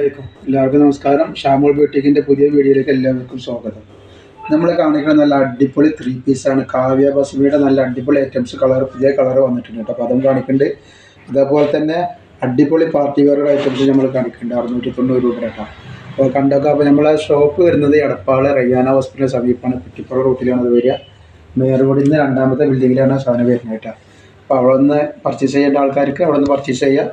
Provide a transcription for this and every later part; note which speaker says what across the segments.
Speaker 1: എല്ലാവർക്കും നമസ്കാരം. ഷാമോൾ ബ്യൂട്ടിക്കിന്റെ പുതിയ വീഡിയോയിലേക്ക് എല്ലാവർക്കും സ്വാഗതം. നമ്മൾ കാണിക്കുന്ന നല്ല അടിപൊളി ത്രീ പീസാണ് കാവ്യ ബസ്മിയുടെ നല്ല അടിപൊളി ഐറ്റംസ് കളർ പുതിയ കളർ വന്നിട്ടുണ്ട് കേട്ടോ. അപ്പോൾ അതും കാണിക്കുന്നുണ്ട് അതേപോലെ തന്നെ അടിപൊളി പാർട്ടി വെയർ ഐറ്റംസ് നമ്മൾ കാണിക്കുന്നുണ്ട് അറുന്നൂറ്റി തൊണ്ണൂറ് രൂപ കേട്ടോ. അപ്പോൾ കണ്ടൊക്കെ അപ്പോൾ നമ്മളെ ഷോപ്പ് വരുന്നത് എടപ്പാൾ റയ്യാന ഹോസ്പിറ്റലിന് സമീപമാണ്. കുറ്റിപ്പുറ റൂട്ടിലാണ് അത് വരിക. മേയർ റോഡിൽ നിന്ന് രണ്ടാമത്തെ ബിൽഡിങ്ങിലാണ് സാധനം വരുന്നത് കേട്ടോ. അപ്പോൾ അവിടെ നിന്ന് പർച്ചേസ് ചെയ്യേണ്ട ആൾക്കാർക്ക് അവിടെ നിന്ന് പർച്ചേസ് ചെയ്യാം.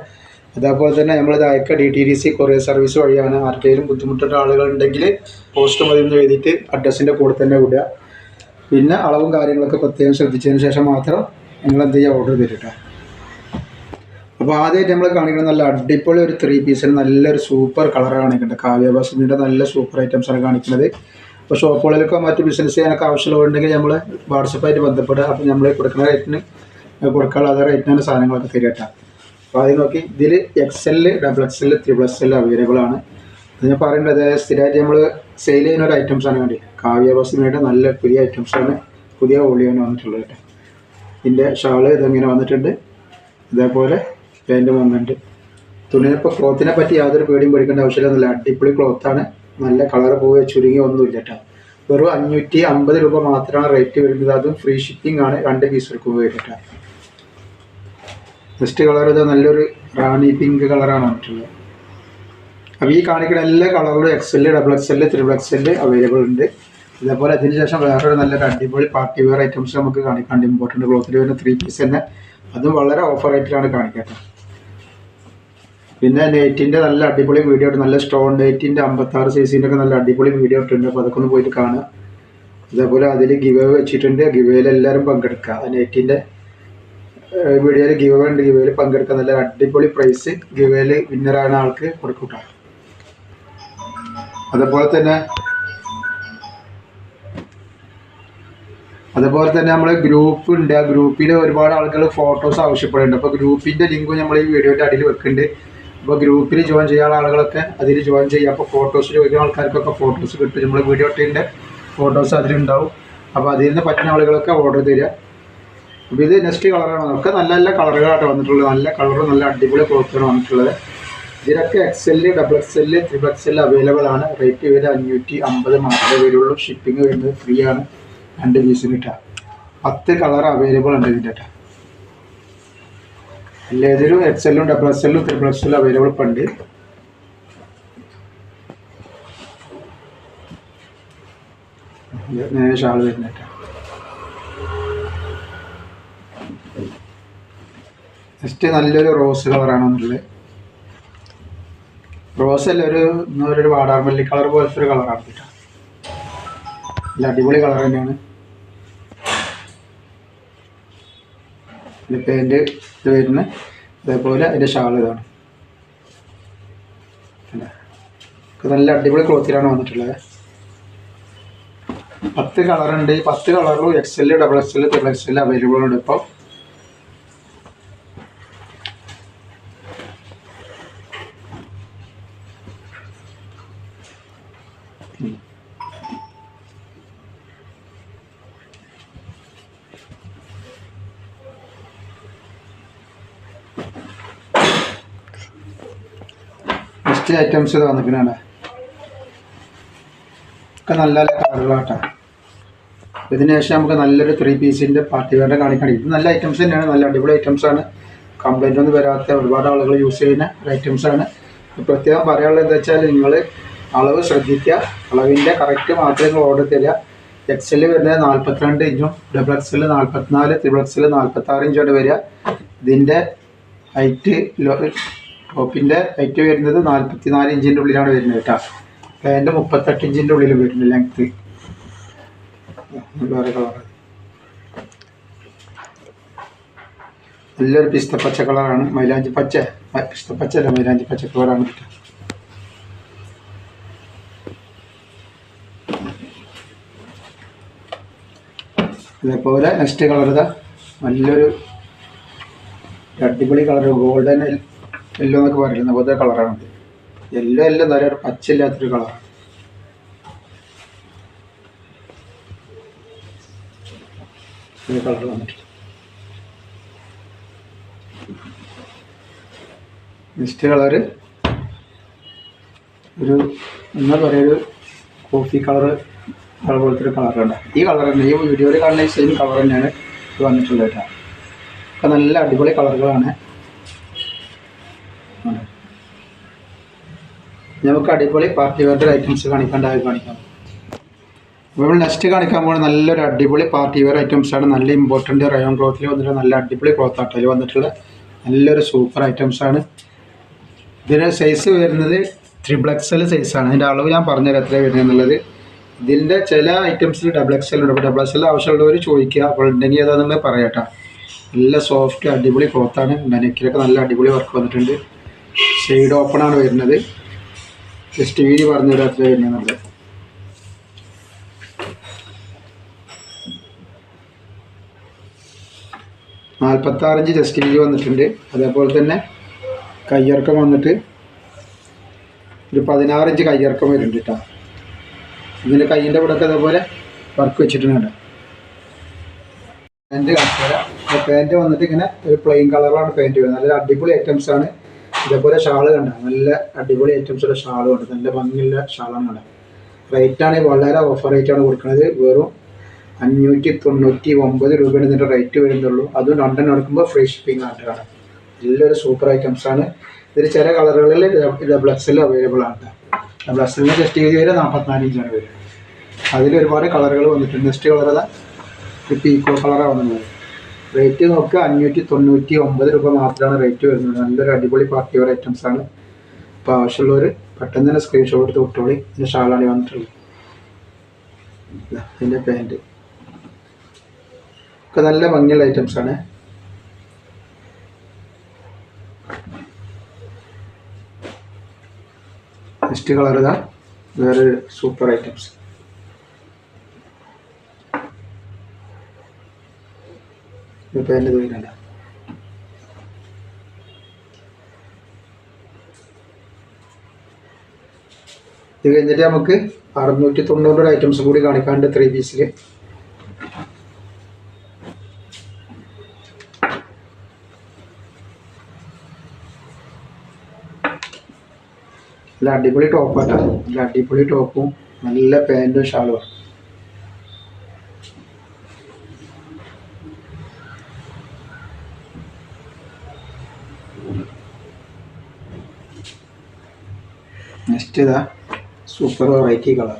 Speaker 1: അതേപോലെ തന്നെ നമ്മൾ അയക്ക D T D C courier service വഴിയാണ് ആർക്കെങ്കിലും ബുദ്ധിമുട്ടുള്ള ആളുകളുണ്ടെങ്കിൽ പോസ്റ്റ് മതി എന്ന് എഴുതിയിട്ട് അഡ്രസ്സിന്റെ കൂടെ തന്നെ വിടുക. പിന്നെ അളവും കാര്യങ്ങളൊക്കെ പ്രത്യേകം ശ്രദ്ധിച്ചതിന് ശേഷം മാത്രം നിങ്ങൾ എന്ത് ചെയ്യുക ഓർഡർ തരിക. അപ്പോൾ ആദ്യമായിട്ട് നമ്മൾ കാണിക്കുന്നത് നല്ല അടിപൊളി ഒരു ത്രീ പീസിന് നല്ലൊരു സൂപ്പർ കളർ കാണിക്കുന്നുണ്ട് കാവ്യ ബസുമിന്റെ നല്ല സൂപ്പർ ഐറ്റംസ് ആണ് കാണിക്കുന്നത്. അപ്പോൾ ഷോപ്പുകളിലൊക്കെ മറ്റ് ബിസിനസ് ചെയ്യാനൊക്കെ ആവശ്യമുള്ളതുണ്ടെങ്കിൽ നമ്മൾ വാട്സപ്പായിട്ട് ബന്ധപ്പെടുക. അപ്പോൾ നമ്മൾ കൊടുക്കുന്ന റേറ്റിന് കൊടുക്കാനുള്ള അതേ റേറ്റിനാണ് സാധനങ്ങളൊക്കെ തരിക കേട്ടോ. അപ്പോൾ അത് നോക്കി ഇതിൽ X L double X L triple X L available ആണ്. അത് ഞാൻ പറയേണ്ടത് സ്ഥിരമായിട്ട് നമ്മൾ സെയിൽ ചെയ്യുന്ന ഒരു ഐറ്റംസ് ആണ് വേണ്ടി കാവ്യ ബസ്സിനായിട്ട് നല്ല പുതിയ ഐറ്റംസ് ആണ് പുതിയ ഓളിയാണ് വന്നിട്ടുള്ളത് കേട്ടോ. ഇതിന്റെ ഷാൾ ഇതങ്ങനെ വന്നിട്ടുണ്ട്. ഇതേപോലെ പാന്റ് വന്നിട്ടുണ്ട്. തുണിയിപ്പോൾ ക്ലോത്തിനെ പറ്റി യാതൊരു പേടിയും പേടിക്കേണ്ട ആവശ്യമില്ല അടിപൊളി ക്ലോത്താണ് നല്ല കളർ പോവുക ചുരുങ്ങി ഒന്നുമില്ല കേട്ടോ. വെറും അഞ്ഞൂറ്റി അമ്പത് രൂപ മാത്രമാണ് റേറ്റ് വരുന്നത്. അതും ഫ്രീ ഷിപ്പിംഗ് ആണ് രണ്ട് പീസ് എടുക്കുമ്പോൾ കേട്ടോ. ഫസ്റ്റ് കളർ ഇത് നല്ലൊരു റാണി പിങ്ക് കളറാണ് വന്നിട്ടുള്ളത്. അപ്പോൾ ഈ കാണിക്കുന്ന എല്ലാ കളറുകളും X L double X L triple X L available ഉണ്ട്. ഇതേപോലെ അതിന് ശേഷം വേറൊരു നല്ലൊരു അടിപൊളി പാർട്ടി വെയർ ഐറ്റംസ് നമുക്ക് കാണിക്കാണ്ട് ഇമ്പോർട്ടന്റ് ക്ലോത്തിൽ വരുന്ന ത്രീ പീസ് തന്നെ. അതും വളരെ ഓഫർ റേറ്റിലാണ് കാണിക്കട്ടെ പിന്നെ നെയ്റ്റിന്റെ നല്ല അടിപൊളി വീഡിയോ ഉണ്ട് നല്ല സ്റ്റോൺ നെയ്റ്റിന്റെ അമ്പത്താറ് സൈസിന്റെ ഒക്കെ നല്ല അടിപൊളി വീഡിയോ ഇട്ടുണ്ട് അപ്പോൾ അതൊക്കെ ഒന്ന് പോയിട്ട് കാണുക. അതേപോലെ അതിൽ ഗിവ് വെച്ചിട്ടുണ്ട്. ഗിവേയിൽ എല്ലാവരും പങ്കെടുക്കുക. നെയ്റ്റിന്റെ വീഡിയോയിൽ ഗിവ് ഉണ്ട്. ഗിവേയിൽ പങ്കെടുക്കാൻ നല്ല അടിപൊളി പ്രൈസ് ഗിവേയിൽ വിന്നറാണ് ആൾക്ക് കൊടുക്കൂട്ട. അതുപോലെ തന്നെ അതുപോലെ തന്നെ നമ്മൾ ഗ്രൂപ്പ് ഉണ്ട്. ആ ഗ്രൂപ്പിൽ ഒരുപാട് ആളുകൾ ഫോട്ടോസ് ആവശ്യപ്പെടുന്നുണ്ട്. അപ്പോൾ ഗ്രൂപ്പിന്റെ ലിങ്കും നമ്മൾ ഈ വീഡിയോയുടെ അടിയിൽ വെക്കുന്നുണ്ട്. അപ്പോൾ ഗ്രൂപ്പിൽ ജോയിൻ ചെയ്യാനുള്ള ആളുകളൊക്കെ അതിൽ ജോയിൻ ചെയ്യുക അപ്പോൾ ഫോട്ടോസ് ചോദിക്കുന്ന ആൾക്കാർക്കൊക്കെ ഫോട്ടോസ് കിട്ടും. നമ്മൾ വീഡിയോ ഇട്ടിന്റെ ഫോട്ടോസ് അതിലുണ്ടാവും. അപ്പോൾ അതിൽ നിന്ന് പറ്റുന്ന ആളുകളൊക്കെ ഓർഡർ തരിക. ഇത് നെക്സ്റ്റ് കളറാണ് ഒക്കെ നല്ല നല്ല കളറുകളായിട്ട് വന്നിട്ടുള്ളത്. നല്ല കളറും നല്ല അടിപൊളി ക്ലോത്താണ് വന്നിട്ടുള്ളത്. ഇതിനൊക്കെ X L double X L triple X L available ആണ്. റേറ്റ് വരുന്നത് അഞ്ഞൂറ്റി അമ്പത് മാത്രമേ വരുള്ളൂ. ഷിപ്പിംഗ് വരുന്നത് ഫ്രീ ആണ്. രണ്ട് പീസിന് കിട്ടുക പത്ത് കളർ അവൈലബിൾ ഉണ്ട് ഇതിന്റെ കേട്ടോ എല്ലാത്തിലും എക്സ് എല്ലും ഡബിൾ എക്സ് എല്ലും ത്രിബിൾ എക്സ് എല്ലും അവൈലബിൾ ഇപ്പം ഉണ്ട്. ഷാൾ വരുന്ന നെക്സ്റ്റ് നല്ലൊരു റോസ് കളറാണ് വന്നിട്ടുള്ളത്. റോസ് അല്ല ഒരു ഒരു വാടാർമല്ലി കളർ പോലത്തെ ഒരു കളറാണ് കേട്ടോ. നല്ല അടിപൊളി കളർ തന്നെയാണ്. പാന്റ് ഇത് വരുന്ന അതേപോലെ അതിന്റെ ഷാൾ ഇതാണ്. നല്ല അടിപൊളി ക്ലോത്തിലാണ് വന്നിട്ടുള്ളത്. പത്ത് കളറുണ്ട് പത്ത് കളറിലും X L double X L triple X L available ഉണ്ട് ഇപ്പോൾ നെക്സ്റ്റ് ഐറ്റംസ് ഇത് വന്നിരിക്കുന്നതാണ് ഒക്കെ നല്ല നല്ല കളറുകളാട്ടോ ഇതിന് ശേഷം നമുക്ക് നല്ലൊരു ത്രീ പീസിന്റെ പാർട്ടി വേറെ കാണിക്കണം. ഇത് നല്ല ഐറ്റംസ് തന്നെയാണ്. നല്ല അടിപൊളി ഐറ്റംസ് ആണ്. കംപ്ലൈന്റ് ഒന്നും വരാത്ത ഒരുപാട് ആളുകൾ യൂസ് ചെയ്യുന്ന ഐറ്റംസ് ആണ്. പ്രത്യേകം പറയാനുള്ളത് എന്താ വെച്ചാൽ നിങ്ങൾ അളവ് ശ്രദ്ധിക്കുക. അളവിന്റെ കറക്റ്റ് മാത്രമേ നിങ്ങൾ ഓർഡർ തരിക. എക്സൽ വരുന്നത് നാൽപ്പത്തിരണ്ട് ഇഞ്ചും ഡബിൾ എക്സൽ നാൽപ്പത്തിനാല് ത്രിബിൾ എക്സൽ നാൽപ്പത്താറ് ഇഞ്ചാണ് വരിക. ഇതിന്റെ ഹൈറ്റ് ടോപ്പിന്റെ ഹൈറ്റ് വരുന്നത് നാൽപ്പത്തി നാല് ഇഞ്ചിന്റെ ഉള്ളിലാണ് വരുന്നത് കേട്ടോ. പാന്റ് മുപ്പത്തെട്ട് ഇഞ്ചിന്റെ ഉള്ളിൽ വരുന്നത് ലെങ്ത്ത് നല്ലൊരു പിസ്ത പച്ച കളറാണ് മൈലാഞ്ചി പച്ച പിസ്ത പച്ച അല്ല മൈലാഞ്ചി പച്ച കളറാണ് കേട്ടോ. അതേപോലെ നെക്സ്റ്റ് കളർ ഇതാ. നല്ലൊരു അടിപൊളി കളർ ഗോൾഡൻ യെല്ലോ എന്നൊക്കെ പറയുന്നത് പോലത്തെ കളറാണ് യെല്ലോ എല്ലാം നല്ല ഒരു പച്ചില്ലാത്തൊരു കളറാണ് ഈ കളർ നെക്സ്റ്റ് കളറ് ഒരു എന്താ പറയുക ഒരു കോഫി കളർ കളർ പോലത്തെ ഒരു കളർ ഉണ്ട്. ഈ കളർ തന്നെ ഈ വീഡിയോയിൽ കാണുന്ന സെയിം കളർ തന്നെയാണ് വന്നിട്ടുള്ളത് കേട്ടോ. ഒക്കെ നല്ല അടിപൊളി കളറുകളാണ് നമുക്ക് അടിപൊളി പാർട്ടി വെയർ ഐറ്റംസ് കാണിക്കാണ്ടായി കാണിക്കാം. നമ്മൾ നെക്സ്റ്റ് കാണിക്കാൻ പോകുന്ന നല്ലൊരു അടിപൊളി പാർട്ടി വെയർ ഐറ്റംസ് ആണ്. നല്ല ഇമ്പോർട്ടന്റ് റയോൺ ക്ലോത്തിൽ വന്നിട്ടുള്ള നല്ല അടിപൊളി ക്ലോത്ത് ആട്ടോ. അതിൽ വന്നിട്ടുള്ള നല്ലൊരു സൂപ്പർ ഐറ്റംസ് ആണ്. ഇതിന്റെ സൈസ് വരുന്നത് ത്രിബിൾ എക്സൽ സൈസാണ് അതിന്റെ അളവ് ഞാൻ പറഞ്ഞുതരാം എത്ര വരുന്നത് എന്നുള്ളത്. ഇതിന്റെ ചില ഐറ്റംസിൽ ഡബിൾ എക്സൽ ഉണ്ട്. അപ്പോൾ ഡബിൾ എക്സൽ ആവശ്യമുള്ളവർ ചോദിക്കുക. അപ്പോൾ ഉണ്ടെങ്കിൽ ഏതാണെന്നുള്ളത് പറയാട്ടോ നല്ല സോഫ്റ്റ് അടിപൊളി ക്ലോത്താണ് നെക്കിലൊക്കെ നല്ല അടിപൊളി വർക്ക് വന്നിട്ടുണ്ട്. ഷെയ്ഡ് ഓപ്പണാണ് വരുന്നത്. ജസ്റ്റ് വീതി പറഞ്ഞുതരാം അത്ര വരുന്നത് നാൽപ്പത്താറിഞ്ച് ജസ്റ്റ് വീതി വന്നിട്ടുണ്ട്. അതേപോലെ തന്നെ കയ്യിറക്കം വന്നിട്ട് ഒരു പതിനാറ് ഇഞ്ച് കയ്യിറക്കം വരുന്നുണ്ട് കേട്ടോ ഇതിന്റെ കയ്യിന്റെ കൂടെയൊക്കെ അതേപോലെ വർക്ക് വെച്ചിട്ടുണ്ട് പാന്റ് കാണിച്ചു തരാം പാന്റ് വന്നിട്ട് ഇങ്ങനെ ഒരു പ്ലെയിൻ കളറിലാണ് പാന്റ് വരുന്നത്. നല്ല അടിപൊളി ഐറ്റംസ് ആണ്. ഇതേപോലെ ഷാൾ കണ്ട? നല്ല അടിപൊളി ഐറ്റംസുള്ള ഷാളും ഉണ്ട് നല്ല ഭംഗിയുള്ള ഷാളാണ് കണ്ടത് റേറ്റ് ആണെങ്കിൽ വളരെ ഓഫർ റേറ്റാണ് കൊടുക്കുന്നത്. വെറും അഞ്ഞൂറ്റി തൊണ്ണൂറ്റി ഒമ്പത് രൂപയാണ് ഇതിന്റെ റേറ്റ് വരുന്നുള്ളൂ. അതും രണ്ടെണ്ണം എടുക്കുമ്പോൾ ഫ്രീ ഷിപ്പിംഗ് ആയിട്ടാണ് നല്ലൊരു സൂപ്പർ ഐറ്റംസ് ആണ്. ഇതിൽ ചില കളറുകളിൽ ഡബിൾ എക്സൽ അവൈലബിൾ ആണ് ഡബിൾ എക്സലിന് ജസ്റ്റ് ചെയ്ത് വരെ നാൽപ്പത്തിനാല് ഇഞ്ചാണ് വരും അതിൽ ഒരുപാട് കളറുകൾ വന്നിട്ടുണ്ട്. നെക്സ്റ്റ് കളർ അതാ പീക്കോ കളറാണ് വന്നത്. റേറ്റ് നോക്കുക അഞ്ഞൂറ്റി തൊണ്ണൂറ്റി ഒമ്പത് രൂപ മാത്രമാണ് റേറ്റ് വരുന്നത്. നല്ലൊരു അടിപൊളി പാർട്ടി വെയർ ഐറ്റംസ് ആണ്. അപ്പോൾ ആവശ്യമുള്ളവർ പെട്ടെന്ന് തന്നെ സ്ക്രീൻഷോട്ട് എടുത്ത് വിട്ടോളി. ഇതിന്റെ ഷാളാണ് വന്നിട്ടുള്ളത്. ഇതിന്റെ പാന്റ് ഒക്കെ നല്ല ഭംഗിയുള്ള ഐറ്റംസ് ആണ്. നെക്സ്റ്റ് കളർ ഇതാ. വേറെ സൂപ്പർ ഐറ്റംസ് പാന്റ് തൊഴിലല്ല ഇത് കഴിഞ്ഞിട്ട് നമുക്ക് അറുന്നൂറ്റി തൊണ്ണൂറ് ഐറ്റംസ് കൂടി കാണിക്കാണ്ട് ത്രീ പീസിൽ നല്ല അടിപൊളി ടോപ്പാട്ടോ നല്ല അടിപൊളി ടോപ്പും നല്ല പാന്റും ഷാളും നെക്സ്റ്റ് ഇതാ സൂപ്പർ വെറൈറ്റി കളർ.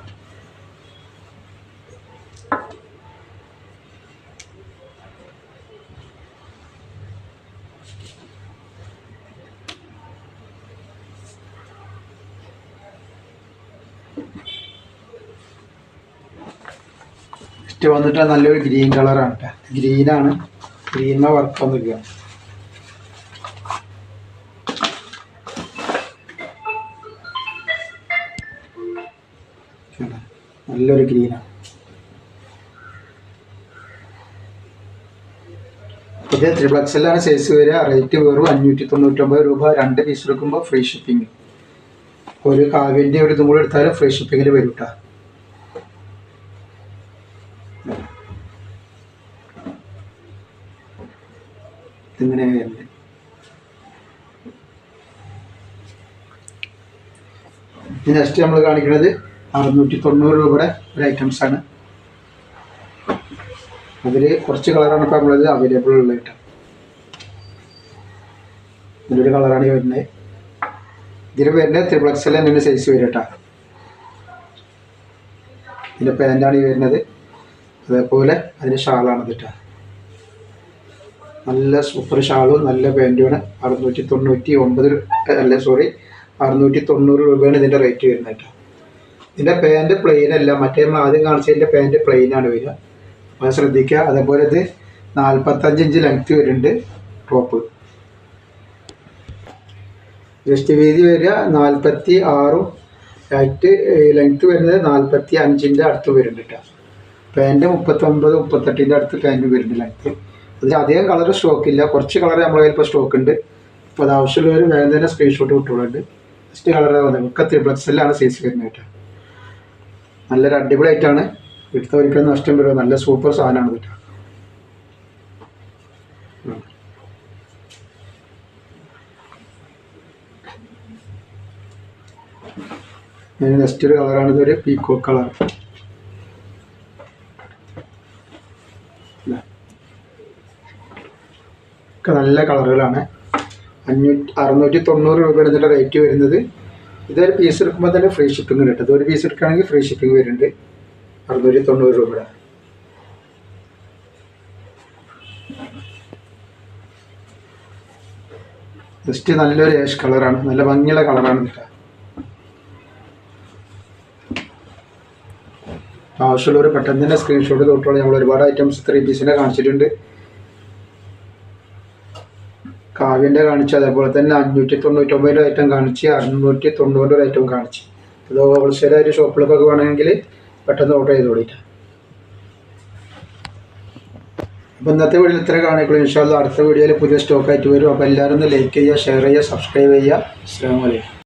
Speaker 1: നെക്സ്റ്റ് വന്നിട്ട് നല്ലൊരു ഗ്രീൻ കളറാണ് കേട്ടോ ഗ്രീനാണ്. ഗ്രീനിനെ വർക്ക് വന്നിരിക്കുക നല്ലൊരു ഗ്രീനാണ് ഇത് ത്രിപ്ലക്സിലാണ് സൈസ് വരിക. റേറ്റ് വെറും അഞ്ഞൂറ്റി തൊണ്ണൂറ്റൊമ്പത് രൂപ. രണ്ട് പീസ് എടുക്കുമ്പോൾ ഫ്രീ ഷിപ്പിംഗ് ഒരു കാവ്യന്റെ ഒരു ഇതും കൂടെ എടുത്താലും ഫ്രീ ഷിപ്പിങ്ങിൽ വരും കേട്ടോ ഇതിങ്ങനെ നെക്സ്റ്റ് നമ്മൾ കാണിക്കുന്നത് അറുന്നൂറ്റി തൊണ്ണൂറ് രൂപയുടെ ഒരു ഐറ്റംസ് ആണ്. അതിൽ കുറച്ച് കളറാണ് ഇപ്പോൾ നമ്മളത് അവൈലബിൾ ഉള്ള ഐറ്റം ഇതിലൊരു കളറാണ് വരുന്നത്. ഇതിൽ വരുന്നത് ത്രിപിൾ എക്സൽ തന്നെ സൈസ് വരും കേട്ടോ. ഇതിന്റെ പാന്റാണ് ഈ വരുന്നത്. അതേപോലെ അതിന്റെ ഷാളാണ് ഇതിട്ട നല്ല സൂപ്പർ ഷാളും നല്ല പാന്റുമാണ് അറുന്നൂറ്റി തൊണ്ണൂറ്റി ഒമ്പത് അല്ല സോറി അറുന്നൂറ്റി തൊണ്ണൂറ് രൂപയാണ് ഇതിന്റെ റേറ്റ് വരുന്നത് കേട്ടോ. ഇതിന്റെ പാന്റ് പ്ലെയിൻ അല്ല. മറ്റേ നമ്മൾ ആദ്യം കാണിച്ചതിന്റെ പാന്റ് പ്ലെയിൻ ആണ് വരിക. അത് ശ്രദ്ധിക്കുക. അതേപോലെ ഇത് നാൽപ്പത്തഞ്ച് ഇഞ്ച് ലെങ്ത് വരുന്നുണ്ട് ടോപ്പ് ജസ്റ്റ് വീതി വരിക. നാൽപ്പത്തി ആറും ഹൈറ്റ് ലെങ്ത് വരുന്നത് നാൽപ്പത്തി അഞ്ചിന്റെ അടുത്ത് വരുന്നുണ്ട് കേട്ടോ. പാന്റ് മുപ്പത്തൊമ്പത് മുപ്പത്തെട്ടിന്റെ അടുത്ത് പാന്റ് വരുന്നുണ്ട് ലെങ്ത് അതിൽ അധികം കളർ സ്റ്റോക്ക് ഇല്ല. കുറച്ച് കളർ നമ്മളെ കയ്യിൽ ഇപ്പോൾ സ്റ്റോക്ക് ഉണ്ട്. അപ്പോൾ അത് ആവശ്യമുള്ളവർ വേഗം തന്നെ സ്ക്രീൻഷോട്ട് വിട്ടുകൊള്ളുന്നുണ്ട് ജസ്റ്റ് കളർ വന്നത് ഒക്കെ ത്രിപ്ലക്സിലാണ് സൈസ് വരുന്നത് കേട്ടോ. നല്ലൊരു അടിപൊളി ആയിട്ടാണ് എടുത്ത ഒരിക്കലും നഷ്ടം വരുമോ നല്ല സൂപ്പർ സാധനമാണ് കേട്ടോ. നെക്സ്റ്റ് ഒരു കളറാണ് ഇതൊരു പീക്കോ കളർ നല്ല കളറുകളാണ് അഞ്ഞൂറ്റി അറുന്നൂറ്റി തൊണ്ണൂറ് രൂപ ഇതിന്റെ റേറ്റ് വരുന്നത് ഇതൊരു പീസ് എടുക്കുമ്പോൾ തന്നെ ഫ്രീ ഷിപ്പിംഗ് കിട്ടും. ഒരു പീസ് എടുക്കുകയാണെങ്കിൽ ഫ്രീ ഷിപ്പിംഗ് വരുന്നുണ്ട്. അറുന്നൂറ്റി തൊണ്ണൂറ് രൂപയുടെ. ജസ്റ്റ് നല്ലൊരു ഏഷ് കളറാണ് നല്ല ഭംഗിയുള്ള കളറാണ് കിട്ടുക ആവശ്യമുള്ളവർ പെട്ടെന്ന് തന്നെ സ്ക്രീൻഷോട്ട് തൊട്ടുള്ള നമ്മൾ ഒരുപാട് ഐറ്റംസ് ത്രീ പീസിനെ കാണിച്ചിട്ടുണ്ട്. കാവ്യന്റെ കാണിച്ചു അതേപോലെ തന്നെ അഞ്ഞൂറ്റി തൊണ്ണൂറ്റൊമ്പതിന്റെ ഐറ്റം കാണിച്ച് അറുന്നൂറ്റി തൊണ്ണൂറിന്റെ ഒരു ഐറ്റം കാണിച്ച്. ഇത് ഹോൾസെയിലായിട്ട് ഷോപ്പിലൊക്കെ വേണമെങ്കിൽ പെട്ടെന്ന് ഓർഡർ ചെയ്ത് കൊടുക്കാം. അപ്പോൾ ഇന്നത്തെ വീഡിയോയിൽ ഇത്ര കാണിക്കുള്ളൂ ഇൻഷാല്ല അടുത്ത വീഡിയോയിൽ പുതിയ സ്റ്റോക്ക് ആയിട്ട് വരും. അപ്പോൾ എല്ലാവരും ഒന്ന് ലൈക്ക് ചെയ്യുക ഷെയർ ചെയ്യുക സബ്സ്ക്രൈബ് ചെയ്യുക. അസ്സാം വലൈക്കും